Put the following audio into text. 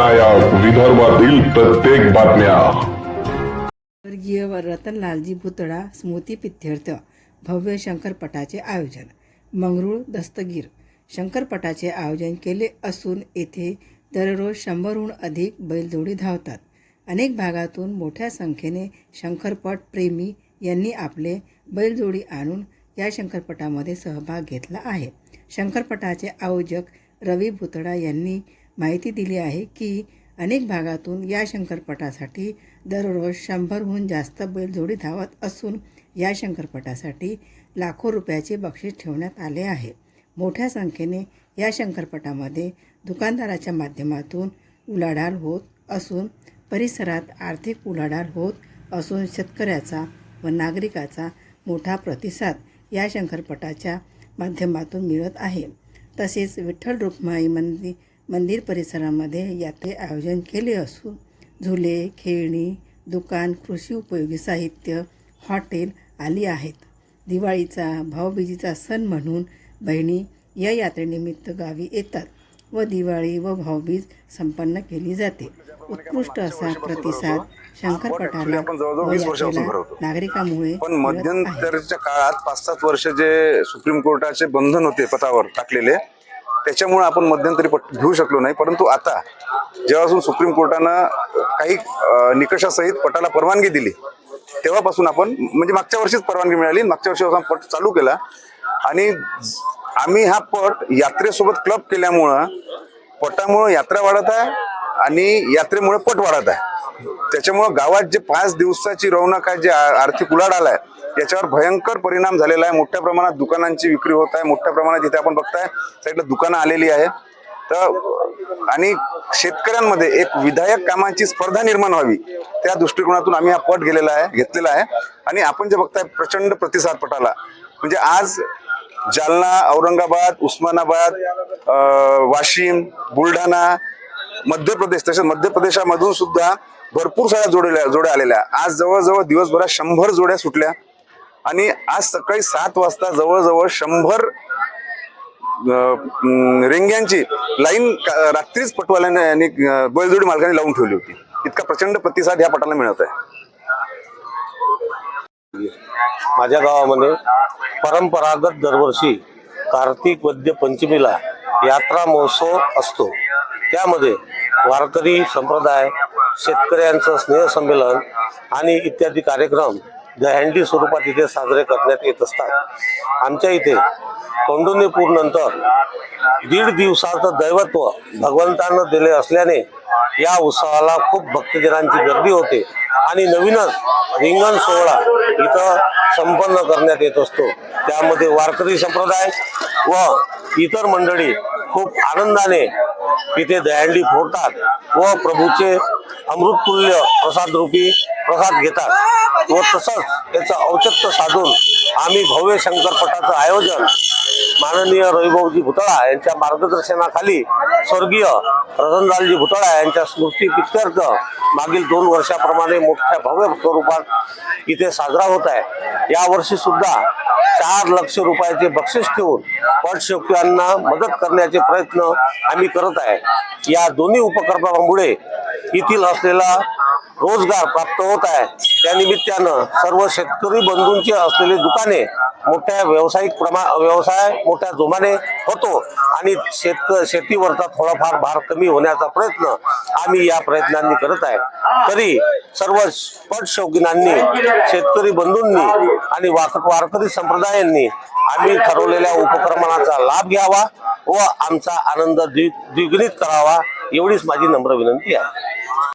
लोकनायक विदर्भातील प्रत्येक बातम्या. स्वर्गीय रतनलालजी भुतळा स्मृती पित्यर्थ भव्य शंकरपटाचे आयोजन. मंगरूळ दस्तगीर. शंकरपटाचे आयोजन केले असून येथे दररोज शंभरहून अधिक बैलजोडी धावतात. अनेक भागातून मोठ्या संख्येने शंकरपट प्रेमी यांनी आपले बैलजोडी आणून या शंकरपटामध्ये सहभाग घेतला आहे. शंकरपटाचे आयोजक रवी भुतडा यांनी माहिती दिली आहे की अनेक भागातून या शंकरपटासाठी दररोज शंभरहून जास्त बैलजोडी धावत असून या शंकरपटासाठी लाखो रुपयाचे बक्षीस ठेवण्यात आले आहे. मोठ्या संख्येने या शंकरपटामध्ये दुकानदाराच्या माध्यमातून उलाढाल होत असून परिसरात आर्थिक उलाढाल होत असून शेतकऱ्याचा व नागरिकाचा मोठा प्रतिसाद या शंकरपटाच्या माध्यमातून मिळत आहे. तसेच विठ्ठल रुक्माई मंदिर मंदिर परिसरामध्ये यात्रे आयोजन केले असून झुले खेळणी दुकान कृषी उपयोगी साहित्य हॉटेल आली आहेत दिवाळीचा भाऊबीजीचा सण म्हणून बहिणी या यात्रेनिमित्त गावी येतात व दिवाळी व भाऊबीज संपन्न केली जाते उत्कृष्ट असा प्रतिसाद शंकरपटाला. नागरिकांमुळे पण. मध्यंतरच्या काळात पाच सात वर्ष जे सुप्रीम कोर्टाचे बंधन होते पतावर टाकलेले त्याच्यामुळे आपण मध्यंतरी पट घेऊ शकलो नाही. परंतु आता जेव्हापासून सुप्रीम कोर्टानं काही निकषासहित पटाला परवानगी दिली तेव्हापासून आपण म्हणजे मागच्या वर्षीच परवानगी मिळाली. मागच्या वर्षी आपण पट चालू केला. आणि आम्ही हा पट यात्रेसोबत क्लब केल्यामुळं पटामुळं यात्रा वाढत आहे आणि यात्रेमुळे पट वाढत आहे. त्याच्यामुळं गावात जे पाच दिवसाची रौनक आहे जे आ- आर्थिक उलाढाल आहे याच्यावर भयंकर परिणाम झालेला आहे. मोठ्या प्रमाणात दुकानांची विक्री होत आहे. मोठ्या प्रमाणात इथे आपण बघताय साईडला दुकानं आलेली आहे तर आणि शेतकऱ्यांमध्ये एक विधायक कामांची स्पर्धा निर्माण व्हावी त्या दृष्टिकोनातून आम्ही हा पट गेलेला आहे घेतलेला आहे. आणि आपण जे बघताय प्रचंड प्रतिसाद पटाला. म्हणजे आज जालना औरंगाबाद उस्मानाबाद वाशिम बुलढाणा मध्य प्रदेश तसेच मध्य प्रदेशामधून सुद्धा भरपूर साऱ्या जोडल्या जोड्या आलेल्या. आज जवळजवळ दिवसभरात शंभर जोड्या सुटल्या. आणि आज सकाळी सात वाजता जवळजवळ शंभर रेंग्यांची लाईन रात्रीच पटवाल्याने आणि बैलजोडी मालकाने लावून ठेवली होती. इतका प्रचंड प्रतिसाद ह्या पटाला मिळत आहे. माझ्या गावामध्ये परंपरागत दरवर्षी कार्तिक वद्य पंचमीला यात्रा महोत्सव असतो. त्यामध्ये वारकरी संप्रदाय शेतकऱ्यांचं स्नेहसंमेलन आणि इत्यादी कार्यक्रम दहंडी स्वरूपात इथे साजरे करण्यात येत असतात. आमच्या इथे कौंडण्यपूर नंतर दीड दिवसाचं दैवत्व भगवंतानं दिले असल्याने या उत्सवाला खूप भक्तजनांची गर्दी होते आणि नवीनच रिंगण सोहळा इथं संपन्न करण्यात येत असतो. त्यामध्ये वारकरी संप्रदाय व इतर मंडळी खूप आनंदाने इथे दहंडी फोडतात व प्रभूचे अमृततुल्य प्रसादरूपी प्रसाद घेतात. व तसंच याचं औचित्य साधून आम्ही भव्य शंकरपटाचं आयोजन माननीय रविभाऊजी भुतळा यांच्या मार्गदर्शनाखाली स्वर्गीय रतनलालजी भुतळा यांच्या स्मृती पित्यर्थ मागील दोन वर्षाप्रमाणे मोठ्या भव्य स्वरूपात इथे साजरा होत आहे. यावर्षी सुद्धा चार लक्ष रुपयाचे बक्षीस ठेवून पटशौकीयांना मदत करण्याचे प्रयत्न आम्ही करत आहे. या दोन्ही उपक्रमामुळे येथील असलेला रोजगार प्राप्त होत आहे. त्यानिमित्तानं सर्व शेतकरी बंधूंचे असलेली दुकाने मोठ्या व्यावसायिक प्रमा व्यवसाय मोठ्या जोमाने होतो आणि शेतक शेतीवरचा थोडाफार भार कमी होण्याचा प्रयत्न आम्ही या प्रयत्नांनी करत आहे. तरी सर्व पट शौकीनांनी शेतकरी बंधूंनी आणि वाक वारकरी संप्रदायांनी आम्ही ठरवलेल्या उपक्रमाचा लाभ घ्यावा व आमचा आनंद द्वि द्विगुणित करावा एवढीच माझी नम्र विनंती आहे.